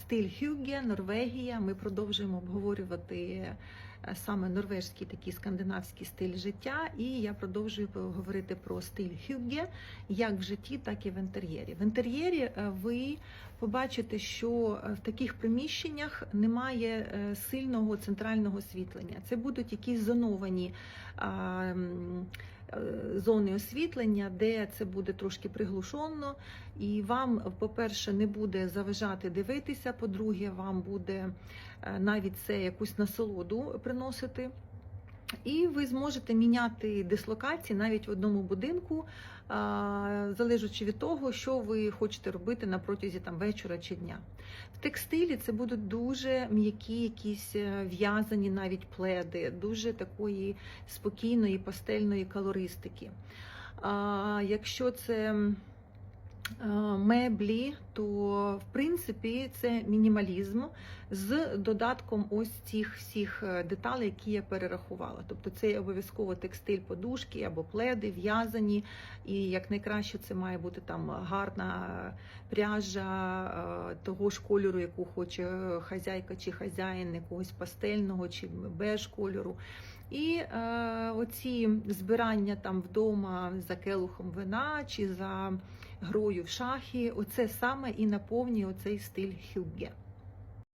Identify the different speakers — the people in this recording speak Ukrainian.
Speaker 1: Стиль Хюгге, Норвегія. Ми продовжуємо обговорювати е, саме норвежський такий скандинавський стиль життя. І я продовжую говорити про стиль Хюгге як в житті, так і в інтер'єрі. В інтер'єрі е, ви побачите, що е, в таких приміщеннях немає сильного центрального освітлення. Це будуть якісь зоновані. Е, Зони освітлення, де це буде трошки приглушено, і вам, по-перше, не буде заважати дивитися. По-друге, вам буде е, навіть це якусь насолоду приносити. І ви зможете міняти дислокації навіть в одному будинку, залежачи від того, що ви хочете робити на протязі там вечора чи дня. В текстилі це будуть дуже м'які, якісь е, в'язані навіть пледи, дуже такої спокійної пастельної колористики. А, якщо це меблі, то в принципі це мінімалізм з додатком ось цих всіх е, деталей, які я перерахувала. Тобто це обов'язково текстиль, подушки або пледи, в'язані, і як найкраще це має бути там гарна пряжа е, того ж кольору, яку хоче хазяйка чи хазяїн, якогось пастельного чи беж кольору. І е, оці збирання там вдома за келухом вина чи за грою в шахі, оце саме і наповнює оцей стиль хюгге.